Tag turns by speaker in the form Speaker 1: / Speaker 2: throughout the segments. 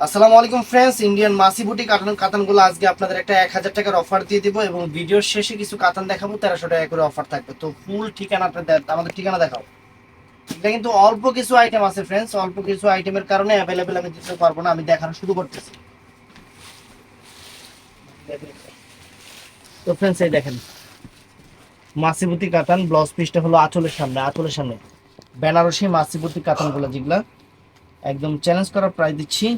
Speaker 1: আসসালামু আলাইকুম friends Indian মাসি বুটি কাতান কাতানগুলো আজকে আপনাদের একটা এক হাজার টাকার অফার দিয়ে দিব এবং ভিডিওর শেষে কিছু কাতান দেখাবো, তেরোশো টাকা করে অফার থাকবে। তো ফুল ঠিকানাটা আমাদের ঠিকানা দেখাও। এটা কিন্তু অল্প কিছু আইটেম আছে ফ্রেন্ডস অল্প কিছু আইটেমের কারণে অ্যাভেলেবেল আমি দিতে পারব না, আমি দেখানো শুরু করতেছি। তো ফ্রেন্ডস এই দেখেন। মাসিবুতি কাতান ব্লাউজ পিসটা হলো আঁচলের সামনে আঁচলের সামনে। বেনারসি মাসিবুতি কাতানগুলো যেগুলা, একদম চ্যালেঞ্জ করার প্রাইস দিচ্ছি।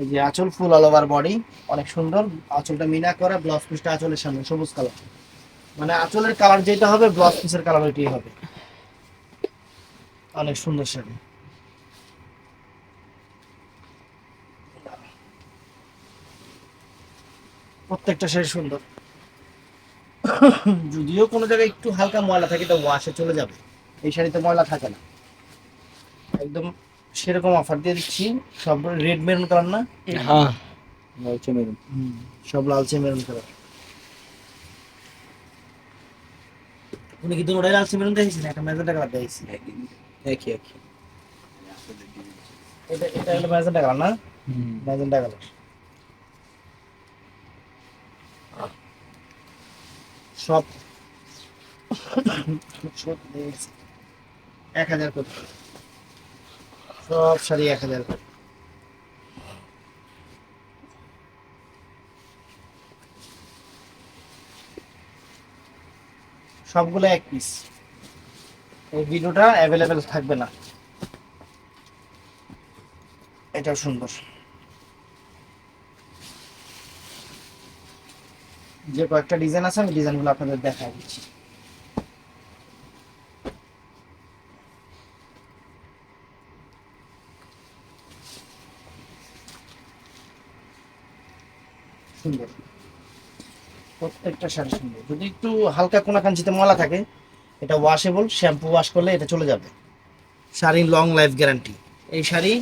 Speaker 1: এই যে আঁচল ফুল অল ওভার বডি অনেক সুন্দর। আঁচলটা মিনা করা ব্লাউজ পিসটা আঁচলের সামনে, সবুজ কালার মানে আঁচলের কালার যেটা হবে ব্লাউজ পিসের কালার ওইটাই হবে। অনেক সুন্দর শাড়ি। প্রত্যেকটা শাড়ি সুন্দর। যদিও কোনো জায়গায় একটু হালকা ময়লা থাকে এটা ওয়াশে চলে যাবে। এই শাড়িতে ময়লা থাকে না। একদম সেরকম অফার দিয়ে দিচ্ছি। সব রেড মেরুন কালার না?
Speaker 2: হ্যাঁ। বলছে মেরুন
Speaker 1: সব লালচে মেরুন কালার উনি কিন্তু ওটাই লালচে মেরুন দেখেছেন একটা ম্যাজেন্টা কালার দেখেছি
Speaker 2: একই একই
Speaker 1: এটা এটা হলো ম্যাজেন্টা কালার না? ম্যাজেন্টা কালার সব সব দেখেছি। এক হাজার করে। সব শাড়ি এক হাজার করে সবগুলো এক পিস এই ভিডিওটা অ্যাভেলেবেল থাকবে না। এটাও সুন্দর। যে কয়েকটা ডিজাইন আছে, আমি ডিজাইনগুলো আপনাদের দেখা দিচ্ছি। সুন্দর। প্রত্যেকটা শাড়ি সুন্দর। যদি একটু হালকা কোনা কাঞ্চিতে ময়লা থাকে, এটা ওয়াশেবল শ্যাম্পু ওয়াশ করলে এটা চলে যাবে। শাড়ি লং লাইফ গ্যারান্টি এই শাড়ি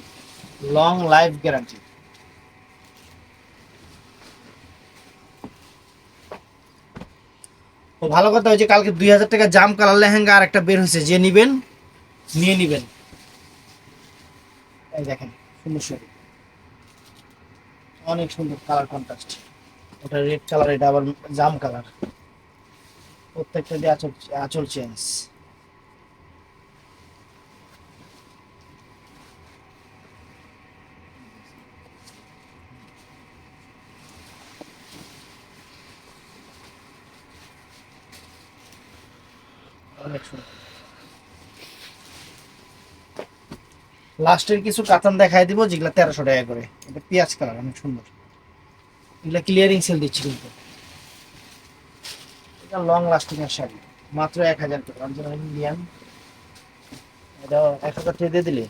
Speaker 1: লং লাইফ গ্যারান্টি ও ভালো কথা হয়েছে, কালকে দুই হাজার টাকা জাম কালার লেহেঙ্গা আর একটা বের হয়েছে। যে নিবেন, নিয়ে নিবেন। দেখেন, সুন্দর শাড়ি। অনেক সুন্দর কালার কন্ট্রাস্ট ওটা রেড কালার এটা আবার জাম কালার প্রত্যেকটা দিয়ে আচল আচল চেঞ্জ লাস্টের কিছু কাতান দেখাই দিব যেগুলা তেরোশো টাকা করে। এটা পেঁয়াজ কালার অনেক সুন্দর। এগুলা ক্লিয়ারিং সেল দিচ্ছি কিন্তু। এটা লং লাস্টিং এর শাড়ি, মাত্র এক হাজার টাকা। ইন্ডিয়ান এটা এক হাজার টাকা দিয়ে দিলে?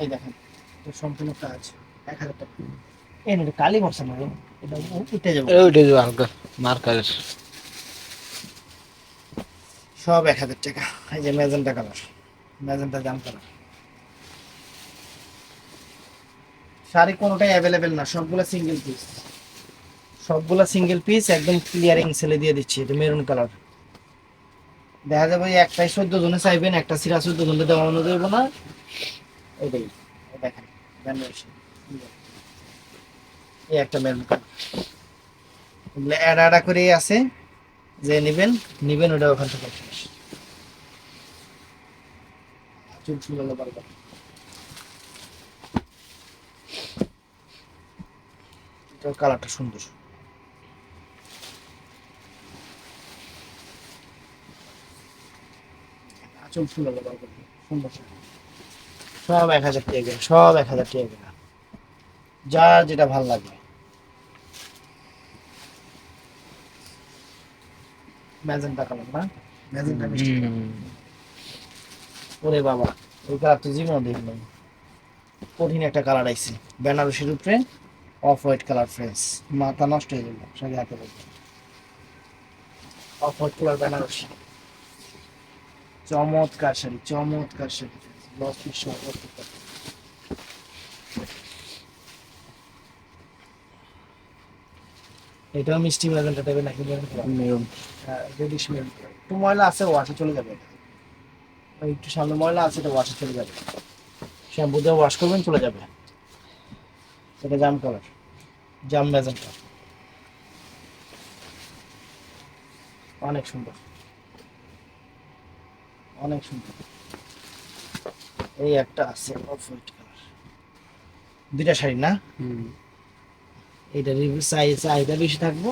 Speaker 1: এই দেখেন, এটা সম্পূর্ণ কাজ, এক হাজার টাকা। এটা কালি বর্ষা না এটা উঠে যাব।
Speaker 2: ওইটা যে হালকা
Speaker 1: সব এক হাজার টাকা। এই যে ম্যাজেন্টা কালার ম্যাজেন্টা জাম কালার শাড়ি কোনোটাই অ্যাভেলেবেল না, সবগুলো সিঙ্গেল পিস সবগুলা সিঙ্গেল পিস একদম ক্লিয়ারিং সেলে দিয়ে দিচ্ছি, এটা মেরুন কালার দেখা যাবে একটাই চোদ্দ জনে চাইবেন, একটা সিরা চোদ্দ জনে দেওয়া অনুযায়ী না। এটাই দেখেন, এই একটা মেরুন কালার এগুলো অ্যাডা অ্যাডা করে আছে। যে নেবেন নেবেন ওটা ওখান থেকে। কালারটা সুন্দর। বারবার সব এক হাজার টাকা, সব এক হাজার টাকা। যার যেটা ভালো লাগে। ম্যাজেন্টা কালার না? ম্যাজেন্টা মিষ্টি ওরে বাবা ওই কালার তো জীবনও দেখলাম কঠিন একটা কালার আইছে। বেনারসির উপরে অফ হোয়াইট কালার ফ্রেন্স মাথা নষ্ট হয়ে যাবে সাথে হাতে বলতে অফ হোয়াইট কালার বেনারসি। চমৎকার শাড়ি চমৎকার শাড়ি। সহ এটাও মিষ্টি ম্যাজেন্টা টাইপের নাকি মেরুন
Speaker 2: মেরুন।
Speaker 1: হ্যাঁ রেডিশ মেরুন। একটু ময়লা আছে ওয়াশে চলে যাবে। একটু সামনে ময়লা আছে এটা ওয়াশে চলে যাবে। শ্যাম্পু দিয়ে ওয়াশ করবেন চলে যাবে। এটা জাম কালার জাম ম্যাজেন্টা অনেক সুন্দর। অনেক সুন্দর। এই একটা আছে অফ হোয়াইট কালার দুইটা শাড়ি না?
Speaker 2: হুম।
Speaker 1: সাইজ চাহিদা বেশি থাকব।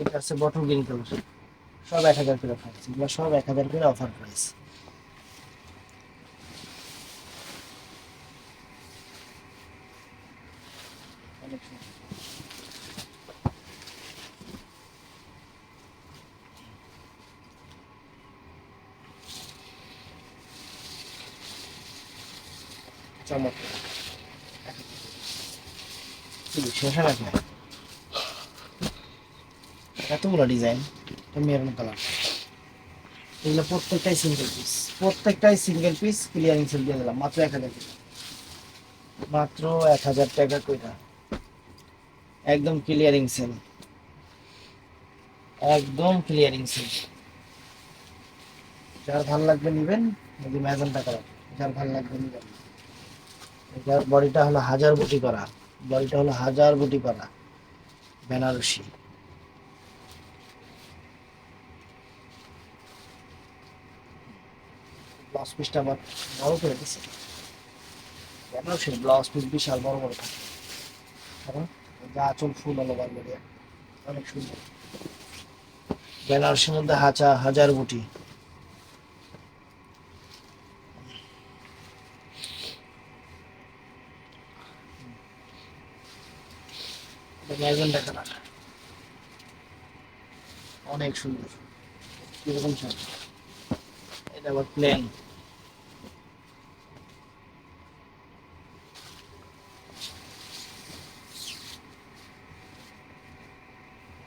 Speaker 1: এটা আছে বটল গ্রিন কালার সব এক হাজার করে প্রাইস এগুলো সব এক হাজার করে অফার প্রাইস অনেক এতগুলো ডিজাইন মেরুন কালার এগুলো প্রত্যেকটাই সিঙ্গেল পিস প্রত্যেকটাই সিঙ্গেল পিস ক্লিয়ারিং সেল দিয়ে দিলাম, মাত্র এক হাজার টাকা। মাত্র এক হাজার টাকা একদম ক্লিয়ারিং সেল একদম ক্লিয়ারিং সেল যার ভালো লাগবে নেবেন, যদি ম্যাজেন্টা কালার যার ভালো লাগবে নেবেন। এটার বডিটা হলো হাজার বুটি করা বডিটা হলো হাজার বুটি করা বেনারসি। ব্লাউজ পিসটা বড় করে দিছে। বেনারসির ব্লাউজ পিস বিশাল বড় বড় থাকে। যা আচল ফুল হলো অনেক সুন্দর। বেনারসির মধ্যে হাজা হাজার বুটি ম্যাজেন্টা কালার অনেক সুন্দর। কীরকম শাড়ি এটা আবার প্লেন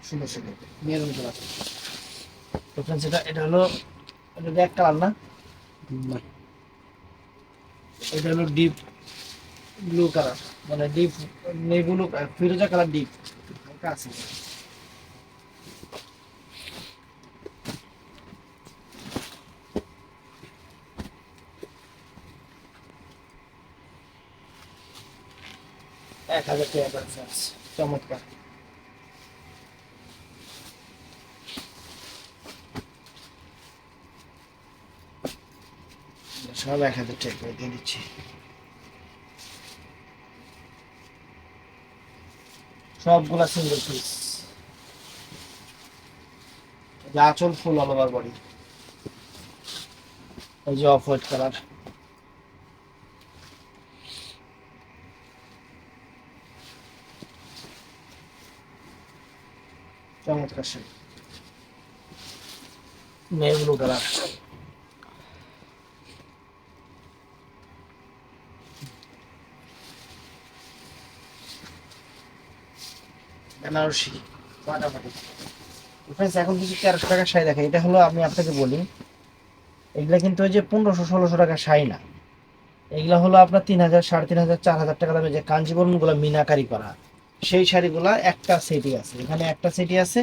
Speaker 1: সুন্দর সুন্দর। মেরুন কালার তো এটা এটা হলো এটা ব্যাক কালার না? এটা হলো ডিপ ব্লু কালার মানে ডিপ নেই ব্লু ফিরোজা কালার ডিপ আছে। এক হাজার টাকা চমৎকার। সব এক হাজার টাকা দিয়ে দিচ্ছি। সবগুলা সিঙ্গেল পিস আঁচল ফুল অল ওভার বডি এই যে অফ হোয়াইট কালার চমৎকার মেয়ে ব্লু কালার বেনারসি ফাটাফাটি ফ্রেন্ডস এখন কিছু তেরোশো টাকার শাড়ি দেখে এটা হলো আমি আপনাকে বলি, এগুলা কিন্তু ওই যে পনেরোশো, ষোলোশো টাকার শাড়ি না। এগুলা হলো আপনার তিন হাজার, সাড়ে তিন হাজার, চার হাজার টাকা দামে যে কাঞ্জিবরমগুলো মিনাকারি করা। সেই শাড়িগুলা একটা সেটই আছে। এখানে একটা সেটই আছে,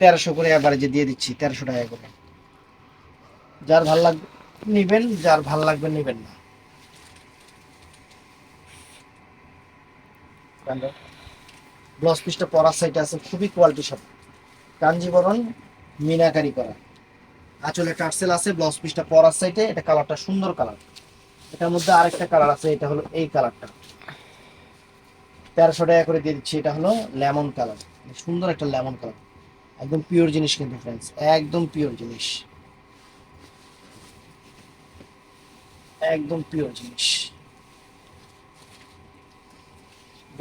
Speaker 1: তেরোশো করে অ্যাভারেজে দিয়ে দিচ্ছি, তেরোশো টাকা করে। যার ভালো লাগবে নিবেন, যার ভালো লাগবে নিবেন না। ব্লাউজ পিসটা পরার সাইডে আছে, খুবই কোয়ালিটি সব। কাঞ্জিবরণ মিনাকারি করা। আঁচলে টার্সেল আছে ব্লাউজ পিসটা পরার সাইডে এটা কালারটা সুন্দর কালার এটার মধ্যে আরেকটা কালার আছে, এটা হলো এই কালারটা তেরোশো টাকা করে দিয়ে দিচ্ছি, এটা হলো লেমন কালার সুন্দর একটা লেমন কালার একদম পিওর জিনিস কিন্তু ফ্রেন্ডস একদম পিওর জিনিস। একদম পিওর জিনিস।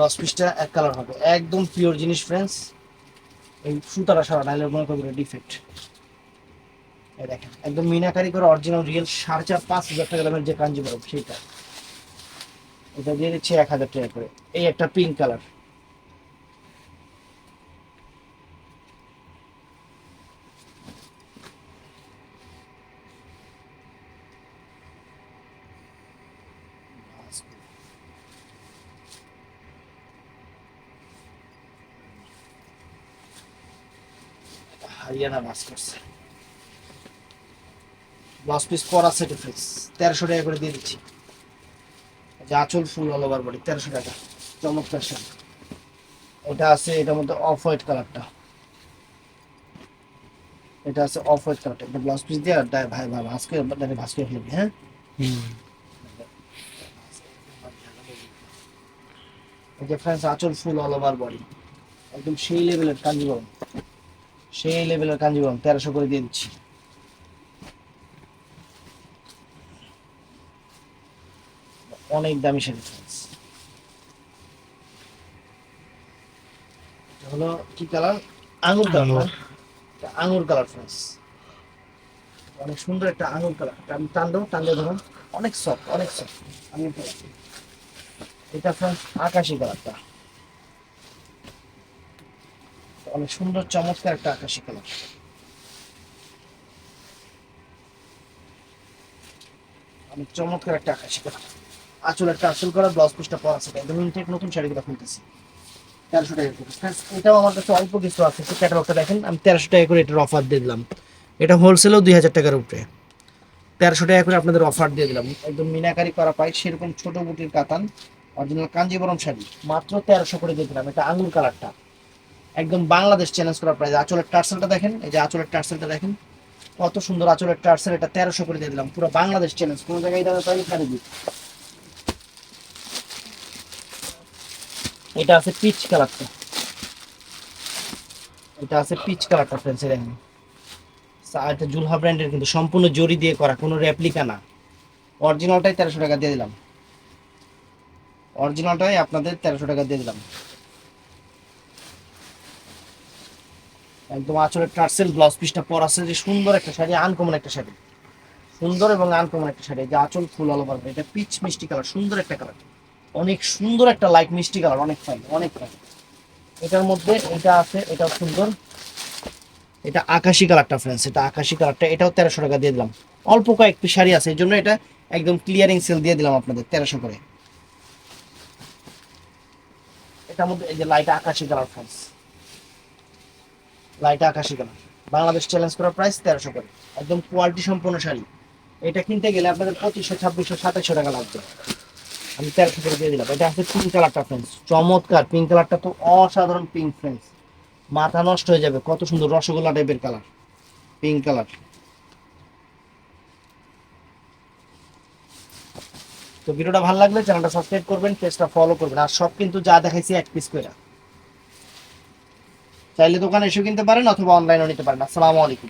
Speaker 1: দশ পিসটা এক কালার হবে। একদম পিওর জিনিস ফ্রেন্ডস এই সুতারা সারা নাইলে মনে করবে ডিফেক্ট এই দেখেন, একদম মিনাকারি করে অরিজিনাল রিয়েল সাড়ে চার, পাঁচ হাজার টাকা দামের যে কাঞ্জিবরম সেইটা। এটা দিয়ে দিচ্ছে এক হাজার টাকা করে। এই একটা পিঙ্ক কালার হারিয়ানা করছে। ব্লাউজ পিস পরা সেট ফিক্স তেরোশো টাকা করে দিয়ে দিচ্ছি। যে আঁচল ফুল অল ওভার বডি তেরোশো টাকা চমৎকার শাড়ি। এটা আছে এটার মধ্যে অফ হোয়াইট কালারটা এটা আছে অফ হোয়াইট কালারটা এটা ব্লাউজ পিস দিয়ে আর ভাই ভাই আজকে ডাইরেক্ট ভাজ করে ফেলবি হ্যাঁ? এই যে ফ্রেন্ডস আঁচল ফুল অল ওভার বডি একদম সেই লেভেলের কাঞ্জিবরম সেই লেভেলের কাঞ্জিবরম তেরোশো করে দিয়ে দিচ্ছি। অনেক দামি শাড়ি হলো কি কালার আঙুর কালার আঙুর কালার ফ্রেন্ডস অনেক সুন্দর একটা আঙুর কালার আমি টানলো টানলে ধরুন অনেক সফট অনেক সফট কালার এটা ফ্রেন্ডস আকাশি কালারটা অনেক সুন্দর চমৎকার একটা আকাশি কালার। অনেক চমৎকার একটা আঁচল একটা আঁচল করা ব্লাউজ পিসটা আছে। একদম ইনটেক নতুন শাড়িগুলো তেরোশো টাকা করে। Friends, এটাও আমার কাছে অল্প কিছু আছে। ক্যাটালগটা দেখেন। আমি তেরোশো টাকা করে এটার অফার দিয়ে দিলাম। এটা হোলসেলেও দুই হাজার টাকার উপরে। তেরোশো টাকা করে আপনাদের অফার দিয়ে দিলাম। একদম মিনাকারি করা পাই সেরকম ছোট বুটির কাতান অরিজিনাল কাঞ্জিবরম শাড়ি। মাত্র তেরোশো করে দিয়ে দিলাম। এটা আঙুর কালারটা। একদম বাংলাদেশ চ্যালেঞ্জ করা প্রাইস আঁচলের টার্সেলটা দেখেন, এই যে আঁচলের টার্সেলটা দেখেন, কত সুন্দর আঁচলের টার্সেল, এটা তেরোশো করে দিয়ে দিলাম, পুরো বাংলাদেশ চ্যালেঞ্জ কোনো জায়গায় দাদা তাই এখানে দিই। এটা আছে পিচ কালারটা এটা আছে পিচ কালারটা ফ্রেন্ডস দেখেন। এটা জুলহা ব্র্যান্ডের কিন্তু সম্পূর্ণ জরি দিয়ে করা, কোনো রেপ্লিকা না। অরিজিনালটাই তেরোশো টাকা দিয়ে দিলাম। অরিজিনালটাই আপনাদের তেরোশো টাকা দিয়ে দিলাম। একদম আঁচলের টার্সেল ব্লাউজ পিসটা পর আছে, যে সুন্দর একটা শাড়ি আনকমন একটা শাড়ি। সুন্দর এবং আনকমন একটা শাড়ি যে আঁচল ফুল অল ওভার এটা পিচ মিষ্টি কালার সুন্দর একটা কালার অনেক সুন্দর একটা লাইট মিষ্টি কালার অনেক ফাইন অনেক ফাইন এটার মধ্যে এটা আছে এটা সুন্দর। এটা আকাশি কালারটা ফ্রেন্ডস এটা আকাশি কালারটা এটাও তেরোশো টাকা দিয়ে দিলাম। অল্প কয়েকটি শাড়ি আছে, এই জন্য এটা একদম ক্লিয়ারিং সেল দিয়ে দিলাম আপনাদের, তেরোশো করে। এটার মধ্যে এই যে লাইট আকাশি কালার ফ্রেন্ডস লাইট আকাশি কালার। বাংলাদেশ চ্যালেঞ্জ করার প্রাইস তেরোশো করে। একদম কোয়ালিটি সম্পন্ন শাড়ি। এটা কিনতে গেলে আপনাদের পঁচিশশো, ছাব্বিশশো সাতাশশো টাকা লাগবে। আমি তেরোশো করে দিয়ে দিলাম। এটা আছে পিঙ্ক কালারটা ফ্রেন্ডস চমৎকার পিঙ্ক কালারটা তো অসাধারণ পিঙ্ক ফ্রেন্ডস মাথা নষ্ট হয়ে যাবে। কত সুন্দর রসগোল্লা টাইপের কালার পিঙ্ক কালার তো ভিডিওটা ভালো লাগলে চ্যানেলটা সাবস্ক্রাইব করবেন পেজটা ফলো করবেন। আর সব কিন্তু যা দেখাইছি এক পিস করে। চাইলে দোকানে এসেও কিনতে পারেন অথবা অনলাইনেও নিতে পারেন। আসসালামু আলাইকুম।